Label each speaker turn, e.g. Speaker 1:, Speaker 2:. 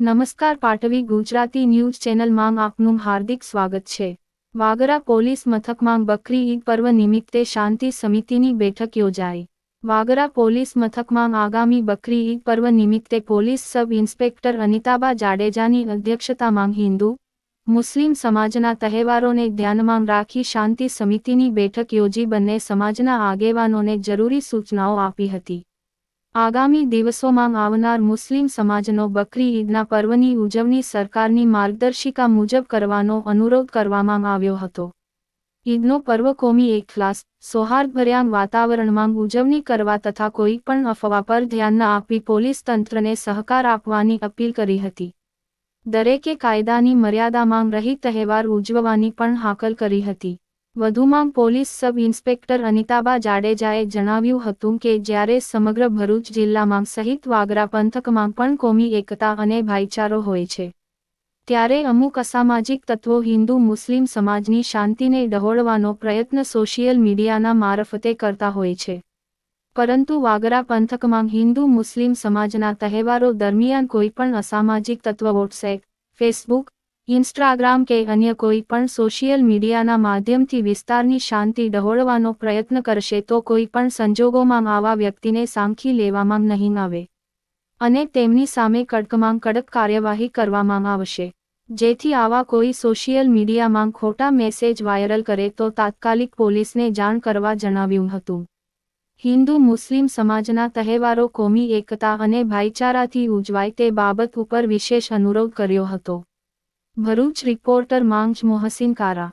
Speaker 1: નમસ્કાર પાટવી ગુજરાતી ન્યૂઝ ચેનલમાં આપનું હાર્દિક સ્વાગત છે. વાગરા પોલીસ મથકમાં બકરી ઈદ પર્વ નિમિત્તે શાંતિ સમિતિની બેઠક યોજાઈ. વાગરા પોલીસ મથકમાં આગામી બકરી ઈદ પર્વ નિમિત્તે પોલીસ સબ ઇન્સ્પેક્ટર અનિતાબા જાડેજાની અધ્યક્ષતામાં હિન્દુ, મુસ્લિમ સમાજના તહેવારોને ધ્યાનમાં રાખી શાંતિ સમિતિની બેઠક યોજી બંને સમાજના આગેવાનોને જરૂરી સૂચનાઓ આપી હતી. આગામી દિવસોમાં આવનાર મુસ્લિમ સમાજનો બકરી ઈદના પર્વની ઉજવણી સરકારની માર્ગદર્શિકા મુજબ કરવાનો અનુરોધ કરવામાં આવ્યો હતો. ઈદનો પર્વ કોમી એકલાસ સૌહાર્દભર્યા વાતાવરણમાં ઉજવણી કરવા તથા કોઈ પણ અફવા પર ધ્યાન ન આપી પોલીસ તંત્રને સહકાર આપવાની અપીલ કરી હતી. દરેકે કાયદાની મર્યાદામાં રહી તહેવાર ઉજવવાની પણ હાકલ કરી હતી. વધુમાં પોલીસ સબ ઇન્સ્પેક્ટર અનિતાબા જાડેજાએ જણાવ્યું હતું કે જ્યારે સમગ્ર ભરૂચ જિલ્લામાં સહિત વાગરા પંથકમાં પણ કોમી એકતા અને ભાઈચારો હોય છે, ત્યારે અમુક અસામાજિક તત્વો હિન્દુ મુસ્લિમ સમાજની શાંતિને ડહોળવાનો પ્રયત્ન સોશિયલ મીડિયાના મારફતે કરતા હોય છે. પરંતુ વાગરા પંથકમાં હિન્દુ મુસ્લિમ સમાજના તહેવારો દરમિયાન કોઈપણ અસામાજિક તત્વ વોટ્સએપ, ફેસબુક ઇન્સ્ટાગ્રામ કે અન્ય કોઈ પણ સોશિયલ મીડિયાના માધ્યમથી વિસ્તારની શાંતિ ડહોળવાનો પ્રયત્ન કરશે તો કોઈ પણ સંજોગોમાં આવા વ્યક્તિને સાંખી લેવામાં નહીં આવે. અને તેમની સામે કડકમાં કડક કાર્યવાહી કરવામાં આવશે. જેથી આવા કોઈ સોશિયલ મીડિયામાં ખોટા મેસેજ વાયરલ કરે તો તાત્કાલિક પોલીસને જાણ કરવા જણાવ્યું હતું. હિન્દુ મુસ્લિમ સમાજના તહેવારો કોમી એકતા અને ભાઈચારાથી ઉજવાય તે બાબત ઉપર વિશેષ અનુરોધ કર્યો હતો. ભરૂચ રિપોર્ટર માંગ મોહસિન કારા.